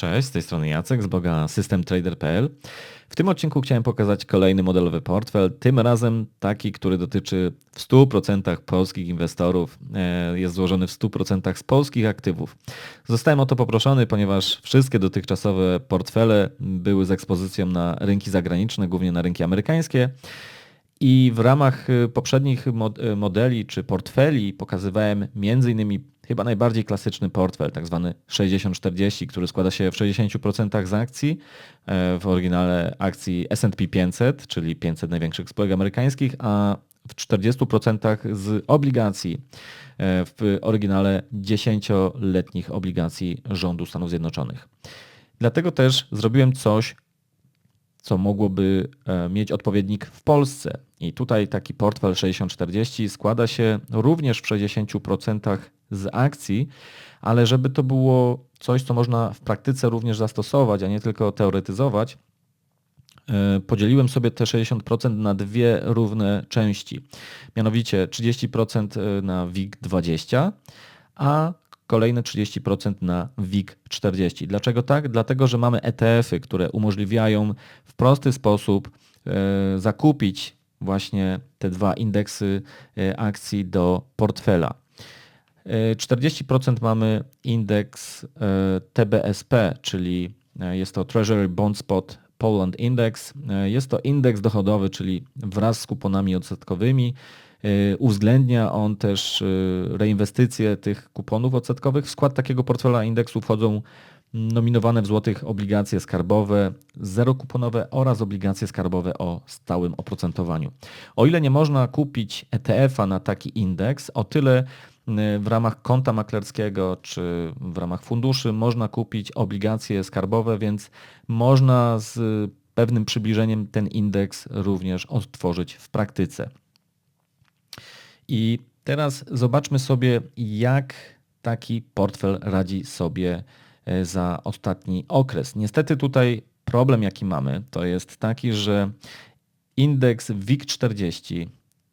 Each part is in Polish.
Cześć, z tej strony Jacek z bloga systemtrader.pl. W tym odcinku chciałem pokazać kolejny modelowy portfel, tym razem taki, który dotyczy w 100% polskich inwestorów, e, jest złożony w 100% z polskich aktywów. Zostałem o to poproszony, ponieważ wszystkie dotychczasowe portfele były z ekspozycją na rynki zagraniczne, głównie na rynki amerykańskie. I w ramach y, poprzednich modeli czy portfeli pokazywałem m.in. chyba najbardziej klasyczny portfel, tak zwany 60-40, który składa się w 60% z akcji, e, w oryginale akcji S&P 500, czyli 500 największych spółek amerykańskich, a w 40% z obligacji, e, w oryginale 10-letnich obligacji rządu Stanów Zjednoczonych. Dlatego też zrobiłem coś, co mogłoby e, mieć odpowiednik w Polsce. I tutaj taki portfel 6040 składa się również w 60% z akcji, ale żeby to było coś, co można w praktyce również zastosować, a nie tylko teoretyzować, e, podzieliłem sobie te 60% na dwie równe części. Mianowicie 30% e, na WIG20, a kolejne 30% na WIG40. Dlaczego tak? Dlatego, że mamy ETF-y, które umożliwiają w prosty sposób e, zakupić właśnie te dwa indeksy akcji do portfela. 40% e, mamy indeks TBSP, czyli jest to Treasury Bond Spot Poland Index. Jest to indeks dochodowy, czyli wraz z kuponami odsetkowymi uwzględnia on też reinwestycje tych kuponów odsetkowych. W skład takiego portfela indeksu wchodzą nominowane w złotych obligacje skarbowe zerokuponowe oraz obligacje skarbowe o stałym oprocentowaniu. O ile nie można kupić ETF-a na taki indeks, o tyle y, w ramach konta maklerskiego czy w ramach funduszy można kupić obligacje skarbowe, więc można z pewnym przybliżeniem ten indeks również odtworzyć w praktyce. I teraz zobaczmy sobie, jak taki portfel radzi sobie za ostatni okres. Niestety tutaj problem, jaki mamy, to jest taki, że indeks WIG40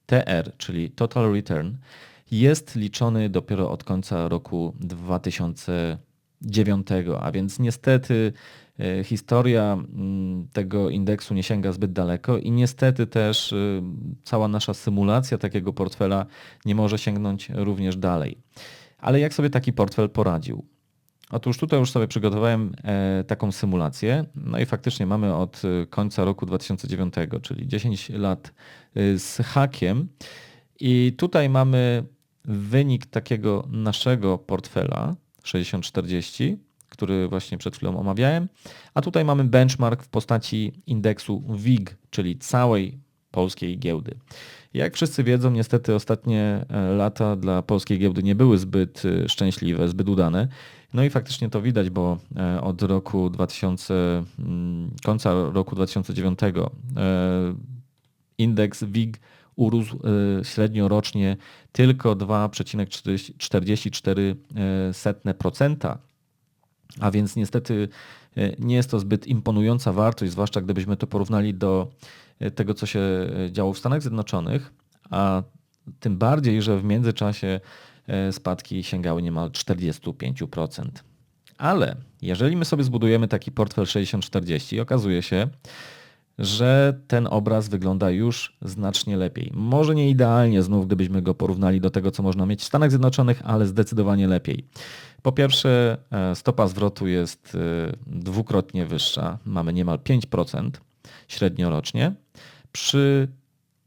TR, czyli Total Return, jest liczony dopiero od końca roku 2009, a więc niestety E, historia mm, tego indeksu nie sięga zbyt daleko i niestety też e, cała nasza symulacja takiego portfela nie może sięgnąć również dalej. Ale jak sobie taki portfel poradził? Otóż tutaj już sobie przygotowałem e, taką symulację, no i faktycznie mamy od końca roku 2009, czyli 10 lat z hakiem i tutaj mamy wynik takiego naszego portfela 6040 który właśnie przed chwilą omawiałem. A tutaj mamy benchmark w postaci indeksu WIG, czyli całej polskiej giełdy. Jak wszyscy wiedzą, niestety ostatnie e, lata dla polskiej giełdy nie były zbyt e, szczęśliwe, zbyt udane. No i faktycznie to widać, bo e, od roku 2000, mm, końca roku 2009 indeks WIG urósł średnio rocznie tylko 2,44%. A więc niestety e, nie jest to zbyt imponująca wartość, zwłaszcza gdybyśmy to porównali do e, tego, co się e, działo w Stanach Zjednoczonych, a tym bardziej, że w międzyczasie spadki sięgały niemal 45%. Ale jeżeli my sobie zbudujemy taki portfel 60-40, okazuje się, że ten obraz wygląda już znacznie lepiej. Może nie idealnie znów, gdybyśmy go porównali do tego, co można mieć w Stanach Zjednoczonych, ale zdecydowanie lepiej. Po pierwsze, e, stopa zwrotu jest e, dwukrotnie wyższa, mamy niemal 5% średnio rocznie, przy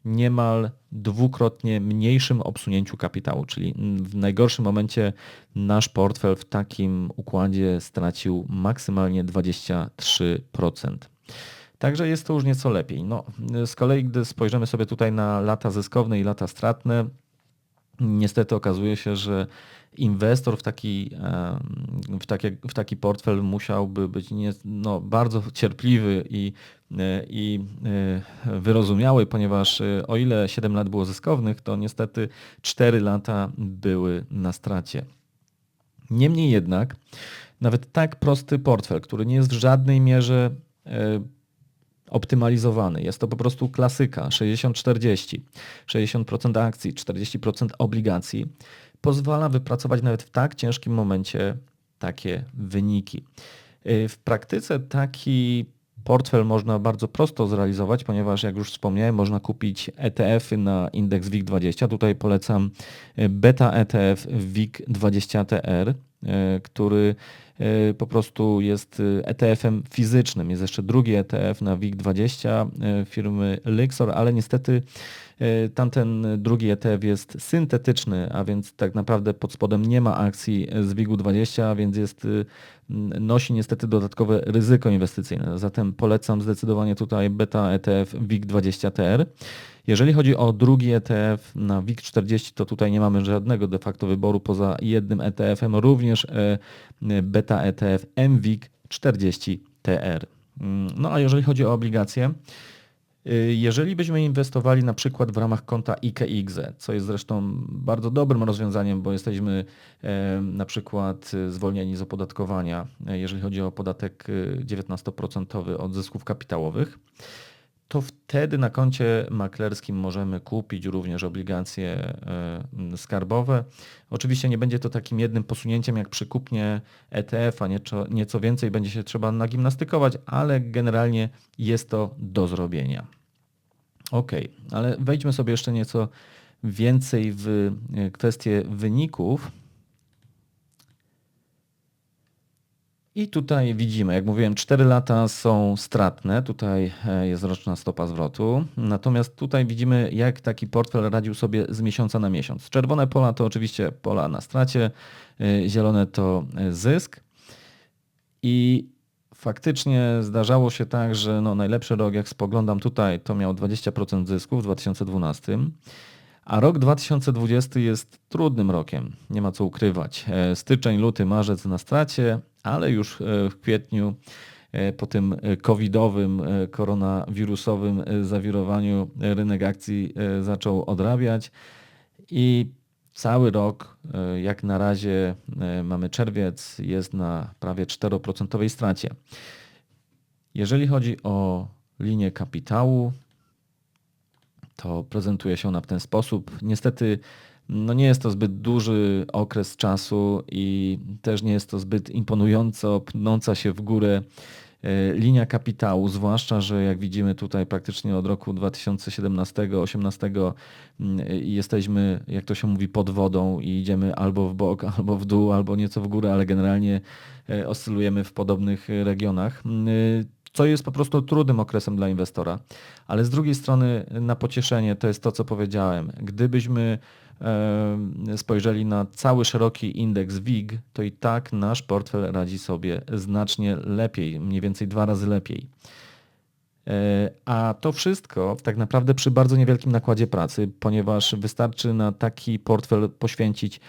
niemal dwukrotnie mniejszym obsunięciu kapitału, czyli w najgorszym momencie nasz portfel w takim układzie stracił maksymalnie 23%. Także jest to już nieco lepiej. No, z kolei, gdy spojrzymy sobie tutaj na lata zyskowne i lata stratne, niestety okazuje się, że inwestor w taki, w taki, w taki portfel musiałby być nie, no, bardzo cierpliwy i, i e, wyrozumiały, ponieważ e, o ile 7 lat było zyskownych, to niestety 4 lata były na stracie. Niemniej jednak, nawet tak prosty portfel, który nie jest w żadnej mierze optymalizowany. Jest to po prostu klasyka 60-40. 60% akcji, 40% obligacji pozwala wypracować nawet w tak ciężkim momencie takie wyniki. W praktyce taki portfel można bardzo prosto zrealizować, ponieważ jak już wspomniałem, można kupić ETF-y na indeks WIG20. Tutaj polecam beta ETF WIG20TR, który po prostu jest ETF-em fizycznym. Jest jeszcze drugi ETF na WIG20 firmy Lixor, ale niestety tamten drugi ETF jest syntetyczny, a więc tak naprawdę pod spodem nie ma akcji z WIG-20, a więc jest, nosi niestety dodatkowe ryzyko inwestycyjne. Zatem polecam zdecydowanie tutaj beta ETF WIG-20TR. Jeżeli chodzi o drugi ETF na WIG40, to tutaj nie mamy żadnego de facto wyboru poza jednym ETF-em, również beta ETF MWIG40TR. No a jeżeli chodzi o obligacje, jeżeli byśmy inwestowali na przykład w ramach konta IKX, co jest zresztą bardzo dobrym rozwiązaniem, bo jesteśmy na przykład zwolnieni z opodatkowania, jeżeli chodzi o podatek 19% od zysków kapitałowych, to wtedy na koncie maklerskim możemy kupić również obligacje skarbowe. Oczywiście nie będzie to takim jednym posunięciem jak przy kupnie ETF-a, nieco, nieco więcej będzie się trzeba nagimnastykować, ale generalnie jest to do zrobienia. Ok, ale wejdźmy sobie jeszcze nieco więcej w kwestie wyników. I tutaj widzimy, jak mówiłem, 4 lata są stratne, tutaj jest roczna stopa zwrotu. Natomiast tutaj widzimy, jak taki portfel radził sobie z miesiąca na miesiąc. Czerwone pola to oczywiście pola na stracie, zielone to zysk. I faktycznie zdarzało się tak, że no najlepszy rok, jak spoglądam tutaj, to miał 20% zysku w 2012. A rok 2020 jest trudnym rokiem, nie ma co ukrywać. Styczeń, luty, marzec na stracie, ale już w kwietniu po tym covidowym, koronawirusowym zawirowaniu rynek akcji zaczął odrabiać i cały rok, jak na razie mamy czerwiec, jest na prawie 4% stracie. Jeżeli chodzi o linię kapitału, to prezentuje się ona w ten sposób. Niestety no nie jest to zbyt duży okres czasu i też nie jest to zbyt imponująco pnąca się w górę linia kapitału, zwłaszcza, że jak widzimy tutaj praktycznie od roku 2017-2018 jesteśmy, jak to się mówi, pod wodą i idziemy albo w bok, albo w dół, albo nieco w górę, ale generalnie oscylujemy w podobnych regionach co jest po prostu trudnym okresem dla inwestora. Ale z drugiej strony na pocieszenie to jest to, co powiedziałem. Gdybyśmy spojrzeli na cały szeroki indeks WIG, to i tak nasz portfel radzi sobie znacznie lepiej, mniej więcej dwa razy lepiej. E, a to wszystko tak naprawdę przy bardzo niewielkim nakładzie pracy, ponieważ wystarczy na taki portfel poświęcić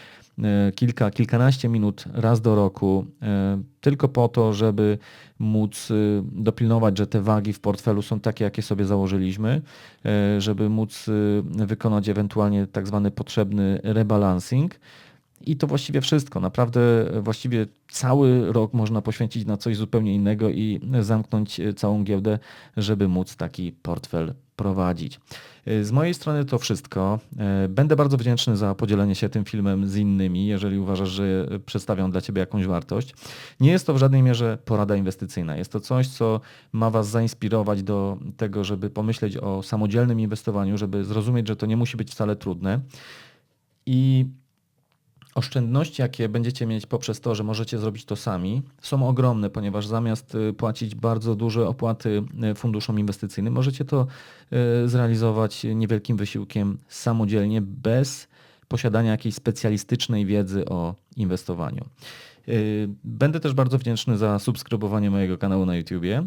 E, kilka, kilkanaście minut raz do roku, e, tylko po to, żeby móc dopilnować, że te wagi w portfelu są takie, jakie sobie założyliśmy, żeby móc wykonać ewentualnie tak zwany potrzebny rebalancing. I to właściwie wszystko. Naprawdę właściwie cały rok można poświęcić na coś zupełnie innego i zamknąć całą giełdę, żeby móc taki portfel prowadzić. Z mojej strony to wszystko. Będę bardzo wdzięczny za podzielenie się tym filmem z innymi, jeżeli uważasz, że przedstawiam dla Ciebie jakąś wartość. Nie jest to w żadnej mierze porada inwestycyjna. Jest to coś, co ma Was zainspirować do tego, żeby pomyśleć o samodzielnym inwestowaniu, żeby zrozumieć, że to nie musi być wcale trudne. I Oszczędności, jakie będziecie mieć poprzez to, że możecie zrobić to sami, są ogromne, ponieważ zamiast y, płacić bardzo duże opłaty y, funduszom inwestycyjnym, możecie to y, zrealizować niewielkim wysiłkiem samodzielnie, bez posiadania jakiejś specjalistycznej wiedzy o inwestowaniu. Będę też bardzo wdzięczny za subskrybowanie mojego kanału na YouTubie.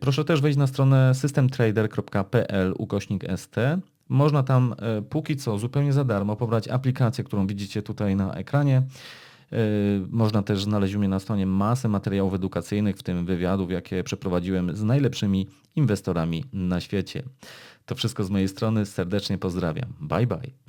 Proszę też wejść na stronę systemtrader.pl ukośnik st można tam e, póki co zupełnie za darmo pobrać aplikację, którą widzicie tutaj na ekranie. E, można też znaleźć u mnie na stronie masę materiałów edukacyjnych, w tym wywiadów, jakie przeprowadziłem z najlepszymi inwestorami na świecie. To wszystko z mojej strony. Serdecznie pozdrawiam. Bye bye.